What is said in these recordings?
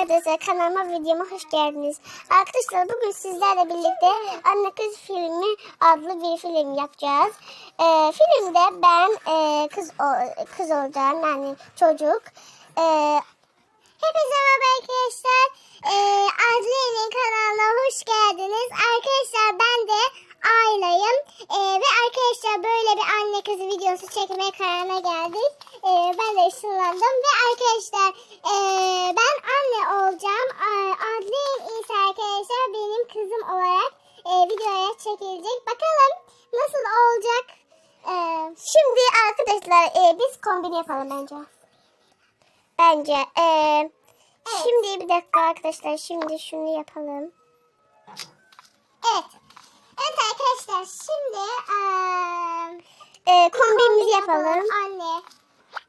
arkadaşlar kanalıma videoma hoş geldiniz. Arkadaşlar bugün sizlerle birlikte Anne Kız Filmi adlı bir film yapacağız. Ee, filmde ben e, kız o- kız olacağım yani çocuk. Ee, Hepinize merhaba arkadaşlar. Ee, Adliye'nin kanalına hoş geldiniz. Arkadaşlar ben de Ayla'yım. Ee, ve arkadaşlar böyle bir anne kızı videosu çekmeye kararına geldik. Ee, ben de ışınlandım. Ve arkadaşlar ee, ben anne olacağım. Aa, Adliye ise arkadaşlar benim kızım olarak ee, videoya çekilecek. Bakalım nasıl olacak. Ee, şimdi arkadaşlar ee, biz kombin yapalım bence. Bence. Ee, Şimdi bir dakika arkadaşlar. Şimdi şunu yapalım. Arkadaşlar. Şimdi eee ee, kombinimizi yapalım. Anne.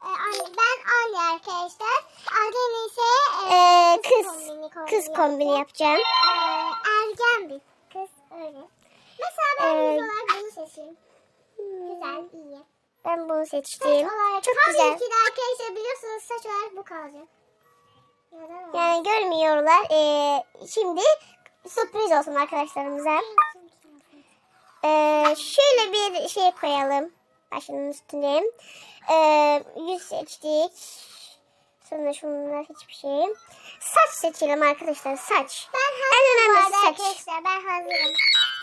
Ee, anne. Ben anne arkadaşlar. Anne ise ee, kız kombini, kız kombini yapacağım. Ee, ergen bir kız öyle. Mesela ben olarak bunu seçeyim. Güzel, iyi. Ben bunu seçtim. Olarak Çok tabii güzel. ki de arkadaşlar biliyorsunuz saç olarak bu kalacak. Yani görmüyorlar. Ee, şimdi sürpriz olsun arkadaşlarımıza. Ee, şöyle bir şey koyalım. Başının üstüne. Ee, yüz seçtik. Sonra şunlar hiçbir şey. Saç seçelim arkadaşlar. Saç. Ben En hazırım bu önemlisi saç. arkadaşlar. Ben hazırım.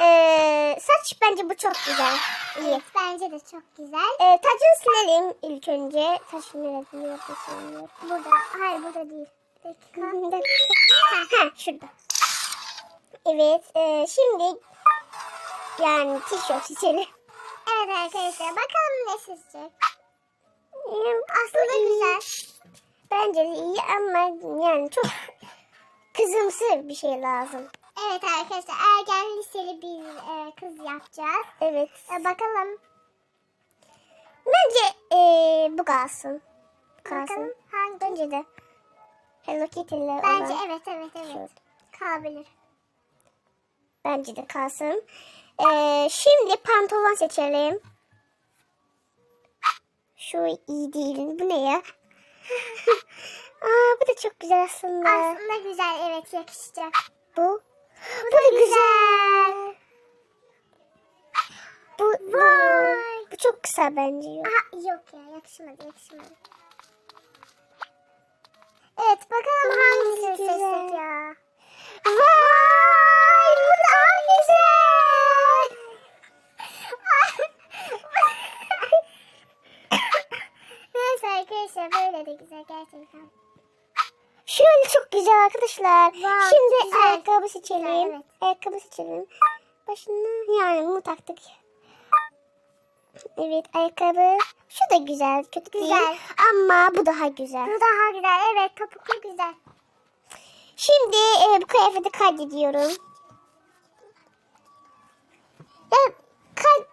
Ee, saç bence bu çok güzel. İyi. Evet bence de çok güzel. Ee, tacını silelim ilk önce. Taç nerede? Siliniyor? Burada. Hayır burada değil. Bir dakika. Bir dakika. ha, şurada. Evet. e, şimdi yani tişört seçelim. Evet arkadaşlar bakalım ne seçecek. Aslında güzel. Bence de iyi ama yani çok kızımsı bir şey lazım. Evet arkadaşlar ergen liseli bir e, kız yapacağız. Evet. E, bakalım. Bence e, bu kalsın. Kalsın. Bakalım hangi? Bence de. Hello Kitty'le Bence olan. evet evet evet. Şu. Kalabilir. Bence de kalsın. E, şimdi pantolon seçelim. Şu iyi değil. Bu ne ya? Aa, bu da çok güzel aslında. Aslında güzel evet yakışacak. Bu. Bu, da güzel. Bu, Vay. bu çok kısa bence. Aha yok ya yakışmadı yakışmadı. Evet bakalım güzel. seçsek ya. Vay arkadaşlar böyle de güzel gerçekten. Şöyle çok güzel arkadaşlar. Vay, Şimdi güzel. ayakkabı seçelim. Güzel, evet. Ayakkabı seçelim. Başına yani bunu taktık. Evet ayakkabı. Şu da güzel. Kötü Güzel. değil. Ama bu daha güzel. Bu daha güzel evet topuklu güzel. Şimdi e, bu kıyafeti kaydediyorum. Ya, kayd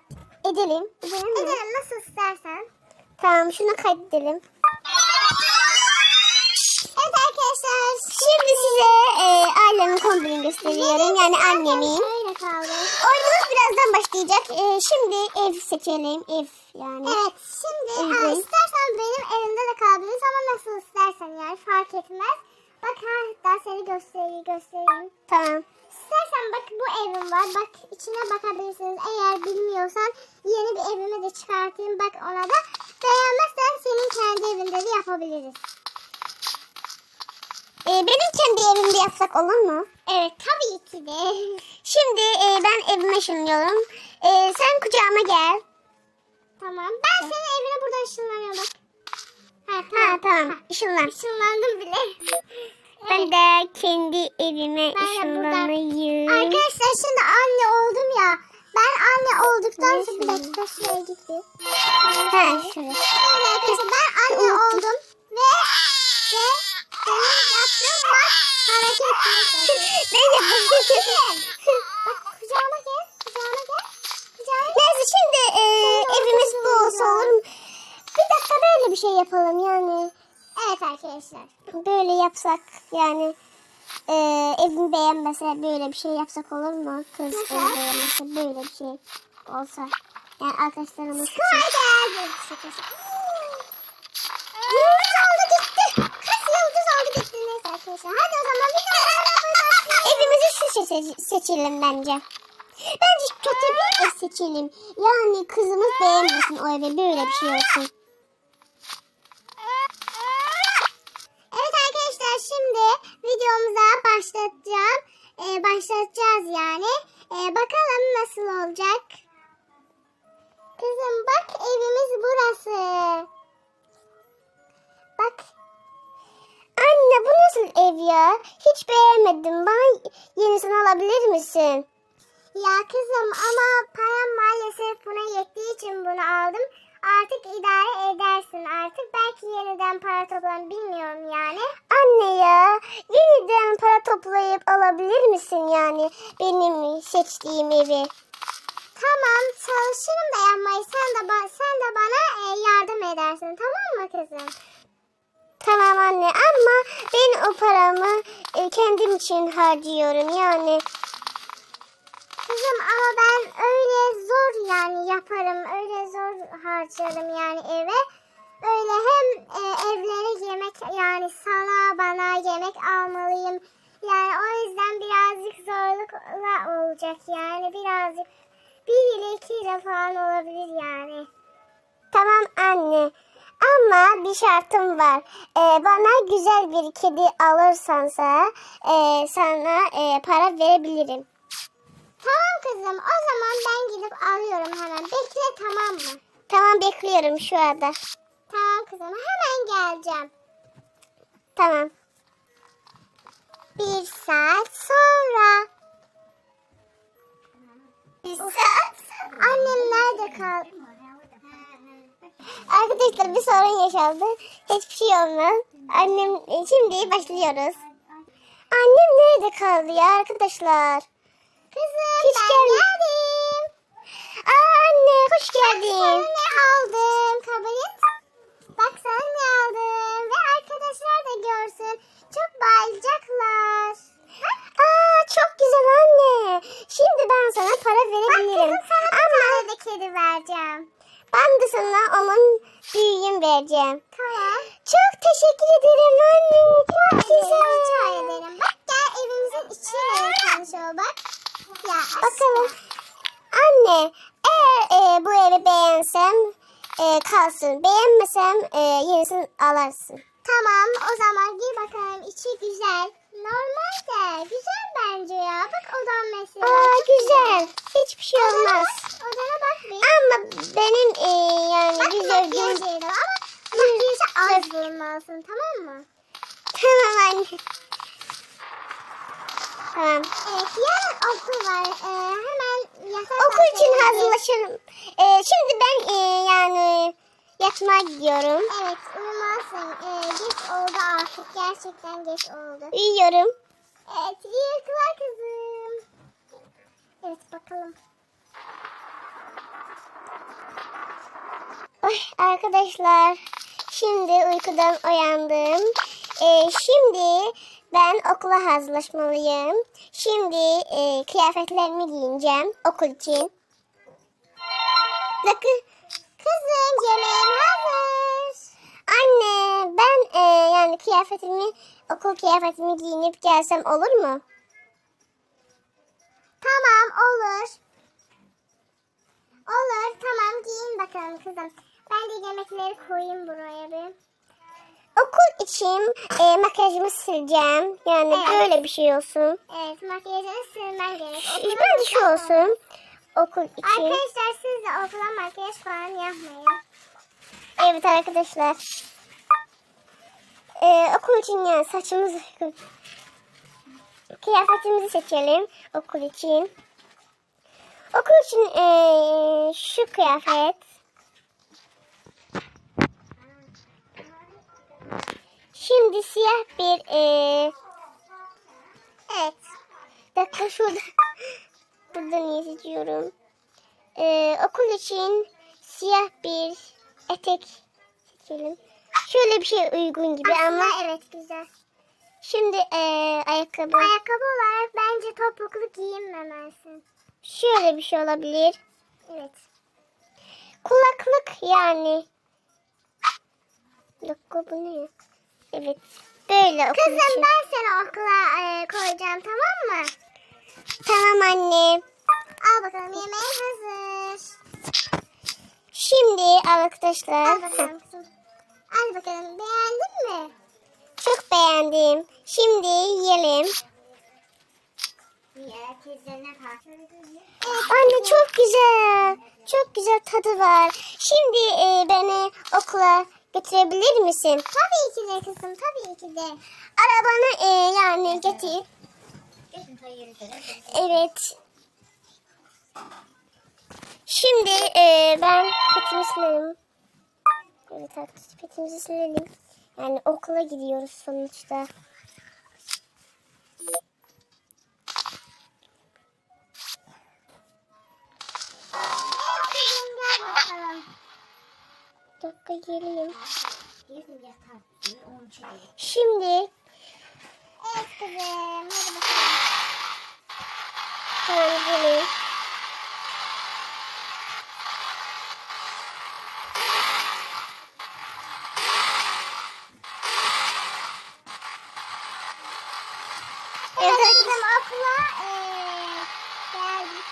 edelim. Edelim nasıl istersen. Tamam şunu kaydedelim. Evet arkadaşlar. Şimdi size e, ailemin kombini gösteriyorum. Yani annemin. Oyunumuz birazdan başlayacak. E, şimdi ev seçelim. Ev yani. Evet şimdi aa, istersen benim evimde de kalabiliriz ama nasıl istersen yani fark etmez. Bak hatta seni göstereyim göstereyim. Tamam. İstersen bak bu evim var. Bak içine bakabilirsiniz. Eğer bilmiyorsan yeni bir evime de çıkartayım. Bak ona da. Beğenmezsen senin kendi evinde de yapabiliriz. E, benim kendi evimde yapsak olur mu? Evet tabii ki de. Şimdi e, ben evime ışınlıyorum. E, sen kucağıma gel. tamam. Ben senin evine buradan ışınlanıyorum bak. Ha Ha tamam. tamam. Işınlan. Işınlandım bile. Ben de kendi evime ışınlanayım. Arkadaşlar şimdi anne oldum ya. Ben anne olduktan sonra bir dakika şuraya gitti. Ha, şuraya. Evet arkadaşlar ben anne oldum ve ve benim yaptığım bak hareket Ne yapayım? Bak kucağıma gel, kucağıma gel. Kucağıma. Neyse şimdi e, evimiz bu olsa olur mu? Bir dakika böyle bir şey yapalım yani. Evet arkadaşlar. Böyle yapsak yani. E, evimi beğenmese böyle bir şey yapsak olur mu? Kız evi beğenmese böyle bir şey olsa. Yani arkadaşlarımız için. Haydi. Yıldız oldu gitti. Kaç yıldız oldu gitti neyse arkadaşlar. Hadi o zaman bir Evimizi şu seçe- seçelim bence. Bence kötü bir ev seçelim. Yani kızımız beğenmesin o eve böyle bir şey olsun. Ev? Hiç beğenmedim. Bana yenisini alabilir misin? Ya kızım ama param maalesef buna yettiği için bunu aldım. Artık idare edersin artık. Belki yeniden para toplam bilmiyorum yani. Anne ya yeniden para toplayıp alabilir misin yani benim seçtiğim evi? Tamam çalışırım da yapmayı. Sen de, sen de bana e, yardım edersin tamam mı kızım? Tamam anne ama ben o paramı e, kendim için harcıyorum yani. Kızım ama ben öyle zor yani yaparım. Öyle zor harcarım yani eve. Öyle hem e, evlere yemek yani sana bana yemek almalıyım. Yani o yüzden birazcık zorlukla olacak yani birazcık bir ile iki lira falan olabilir yani. Tamam anne ama bir şartım var. E, bana güzel bir kedi alırsansa e, sana e, para verebilirim. Tamam kızım o zaman ben gidip alıyorum hemen. Bekle tamam mı? Tamam bekliyorum şu anda. Tamam kızım hemen geleceğim. Tamam. Bir saat sonra. Bir saat. Annem nerede kaldı? Arkadaşlar bir sorun yaşandı. Hiçbir şey olmaz. Annem e, şimdi başlıyoruz. Annem nerede kaldı ya arkadaşlar? Kızım Hiç ben gelme. geldim. Aa anne hoş Sana geldin. ne aldım kabul et. Bak sana ne aldım. Ve arkadaşlar da görsün. Çok bayılacaklar. Aa çok güzel anne. Şimdi ben sana para Bak verebilirim. kızım sana bir Ama tane de kedi vereceğim. ben de sana onun vereceğim. Tamam. Çok teşekkür ederim anne. Çok Rica güzel. ederim. Bak gel evimizin içiyle tanışıyor bak. Ya Bakalım. Anne eğer e, bu evi beğensem e, kalsın. Beğenmesem e, yenisini alarsın. Tamam o zaman gir bakalım içi güzel. Normal de güzel bence ya. Bak odan mesela. Aa güzel. Hiçbir şey olmaz. Odana bak bir. Ama benim e, yani Bak güzel makyaj gün. var ama makyajı az bulunmalısın tamam mı? Tamam anne. Tamam. Evet yarın okul var. Ee, hemen yatak Okul için hazırlaşırım. E, şimdi ben e, yani yatmaya gidiyorum. Evet uyumalısın. Ee, geç oldu artık. Gerçekten geç oldu. Uyuyorum. Evet iyi uykular kızım. Evet bakalım. Ay, arkadaşlar şimdi uykudan uyandım. Ee, şimdi ben okula hazırlaşmalıyım. Şimdi e, kıyafetlerimi giyineceğim okul için. Bakın kıyafetimi okul kıyafetimi giyinip gelsem olur mu? Tamam olur. Olur tamam giyin bakalım kızım. Ben de yemekleri koyayım buraya bir. Okul için e, makyajımı sileceğim. Yani Evet. böyle bir şey olsun. Evet makyajını silmen gerek. Okula Ben şu gitmem. olsun. Okul için. Arkadaşlar siz de okula makyaj falan yapmayın. Evet arkadaşlar. Ee, okul için yani saçımızı kıyafetimizi seçelim okul için. Okul için ee, şu kıyafet. Şimdi siyah bir ee, Evet. dakika şurada burada niye seçiyorum? Ee, okul için siyah bir etek seçelim. Şöyle bir şey uygun gibi Aslında ama evet güzel. şimdi ee, ayakkabı Ayakkabı olarak bence topuklu giyinmemelisin. şöyle bir şey olabilir. Evet. Kulaklık yani. Dakika bu ne? Evet. Böyle okul Kızım için. ben seni okula e, koyacağım tamam mı? Tamam anne. Al bakalım yemeğin hazır. Şimdi arkadaşlar Al bakalım kızım. Al bakalım beğendin mi? çok beğendim. Şimdi yiyelim. Anne çok güzel. Çok güzel tadı var. Şimdi e, beni okula götürebilir misin? Tabii ki de kızım tabii ki de. Arabanı e, yani getir. Evet. Şimdi e, ben petimi arkadaşlar petimizi silelim. Yani okula gidiyoruz sonuçta. Dakika geleyim. Şimdi Evet kızım hadi bakalım. tamam geleyim. Evet Evet. kızım okula eee geldik.